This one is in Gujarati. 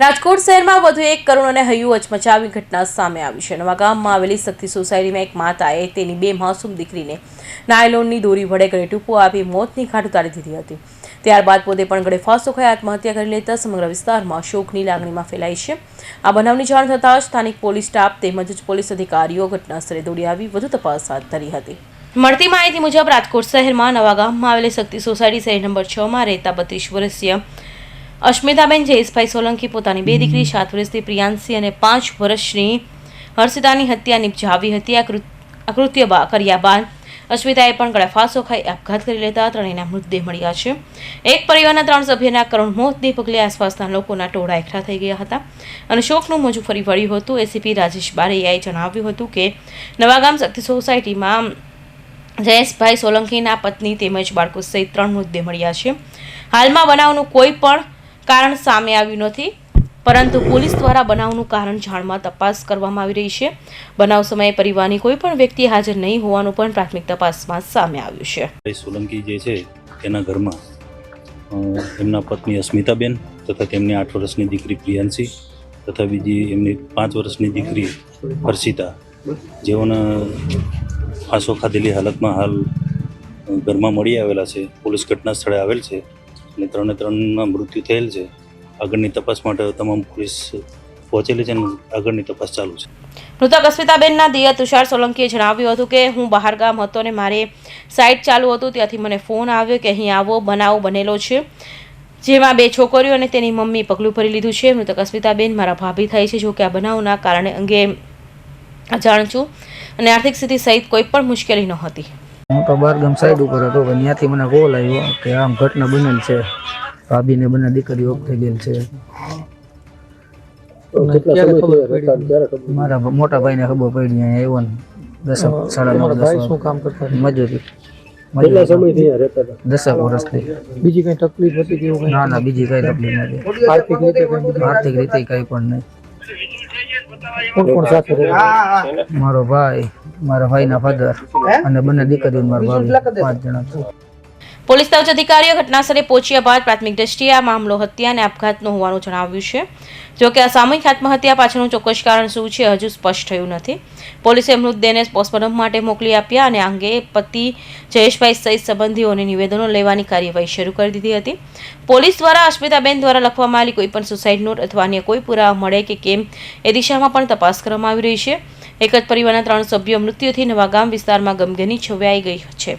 રાજકોટ શહેરમાં વધુ એક કરુણ હૈયું અચમચાવી ઘટના સામે આવી છે. નવાગામમાં આવેલી શક્તિ સોસાયટીમાં એક માતાએ તેની બે માસૂમ દીકરીને નાયલોનની દોરી વડે ગળે ટૂંપો આપી મોતની ઘાટ ઉતારી દીધી હતી. ત્યારબાદ પોતે પણ ગળે ફાંસો ખાઈ આત્મહત્યા કરી લેતા સમગ્ર વિસ્તારમાં શોકની લાગણીમાં ફેલાઈ છે. આ બનાવની જાણ થતાં સ્થાનિક પોલીસ સ્ટાફ તેમજ પોલીસ અધિકારીઓ ઘટનાસ્થળે દોડી આવી વધુ તપાસ હાથ ધરી હતી. મળતી માહિતી મુજબ રાજકોટ શહેરમાં નવાગામમાં આવેલી શક્તિ સોસાયટી શહેર નંબર છ માં રહેતા બત્રીસ વર્ષીય અસ્મિતાબેન જયેશભાઈ સોલંકી પોતાની બે દીકરી સાત વર્ષની પ્રિયાંશી અને પાંચ વર્ષની હર્ષિતાની હત્યા નિપજાવી હતી. આ કૃત્ય કર્યા બાદ અશ્મિતાએ પણ ગળે ફાંસો ખાઈ આપઘાત કરી લેતા ત્રણેયના મૃતદેહ મળ્યા છે. એક પરિવારના ત્રણ સભ્યના કરુણ મોતને પગલે આસપાસના લોકોના ટોળા એકઠા થઈ ગયા હતા અને શોકનું મોજું ફરી વળ્યું હતું. એસીપી રાજેશ બારૈયાએ જણાવ્યું હતું કે નવાગામ શક્તિ સોસાયટીમાં જયેશભાઈ સોલંકીના પત્ની તેમજ બાળકો સહિત ત્રણ મૃતદેહ મળ્યા છે. હાલમાં બનાવનું કોઈ પણ કારણ સામે આવ્યું નથી. પરંતુ પોલીસ દ્વારા બનાવનું કારણ જાણમાં તપાસ કરવામાં આવી રહી છે. બનાવ સમયે પરિવારની કોઈ પણ વ્યક્તિ હાજર નહીં હોવાનું પણ પ્રાથમિક તપાસમાં સામે આવ્યું છે. સોલંકી જે છે તેના ઘરમાં એમના પત્ની અસ્મિતાબેન તથા તેમની આઠ વર્ષની દીકરી પ્રિયાંશી તથા બીજી એમની પાંચ વર્ષની દીકરી હર્ષિતા, જેઓને ફાંસો ખાધેલી હાલતમાં હાલ ઘરમાં મળી આવેલા છે. પોલીસ ઘટના સ્થળે આવેલ છે. અને ત્રણે ત્રણના મૃત્યુ થયેલ છે. આગળની તપાસ માટે તમામ પોલીસ પહોંચેલી છે અને આગળની તપાસ ચાલુ છે. મૃતક અસ્મિતાબેનના દિયા તુષાર સોલંકીએ જણાવ્યું હતું કે, હું બહાર ગામ હતો ને મારે સાઇટ ચાલુ હતું, ત્યાંથી મને ફોન આવ્યો કે અહીં આવો, બનાવ બનેલો છે. જેમાં બે છોકરીઓ અને તેની મમ્મી પગલું ભરી લીધું છે. મૃતક અસ્મિતાબેન મારા ભાભી થાય છે જોકે આ બનાવના કારણે અંગે અજાણ છું. અને આર્થિક સ્થિતિ સહિત કોઈ પણ મુશ્કેલી નહોતી. હું તો બારગામ સાઈડ ઉપર હતો પણ ત્યાંથી મને કોલ આવ્યો કે આમ ઘટના બનેલ છે. ભાભીને બંને દીકરીઓ થઈ ગયેલ છે. મારા મોટા ભાઈને ખબર પડી અહીંયા આવ્યો ને દસ સાડા નવ દસ શું કામ કરતા મજૂરી. કેટલા સમયથી દસેક વર્ષથી. બીજી કઈ તકલીફ હતી કે ના ના બીજી કઈ તકલીફ નથી. આર્થિક રીતે કઈ? આર્થિક રીતે કઈ પણ નહીં. કોણ કોણ સાથે રહે? મારો ભાઈ મારા ભાઈના ફાધર અને બંને દીકરીઓ મારા ભાભી પાંચ જણા છે. પોલીસ ઉચ્ચ અધિકારીઓ ઘટનાસ્થળે પહોંચ્યા બાદ પ્રાથમિક દ્રષ્ટિએ આ મામલો હત્યા અને આપઘાતનો હોવાનું જણાવ્યું છે. જોકે આ સામૂહિક આત્મહત્યા પાછળનું ચોક્કસ કારણ શું છે હજુ સ્પષ્ટ થયું નથી. પોલીસે મૃતદેહને પોસ્ટમોર્ટમ માટે મોકલી આપ્યા અને આ અંગે પતિ જયેશભાઈ સહિત સંબંધીઓને નિવેદનો લેવાની કાર્યવાહી શરૂ કરી દીધી હતી. પોલીસ દ્વારા અશ્મિતાબેન દ્વારા લખવામાં આવેલી કોઈપણ સુસાઇડ નોટ અથવા અન્ય કોઈ પુરાવા મળે કે કેમ, એ દિશામાં પણ તપાસ કરવામાં આવી રહી છે. એક જ પરિવારના ત્રણ સભ્યો મૃત્યુથી નવાગામ વિસ્તારમાં ગમગીની છવાઈ ગઈ છે.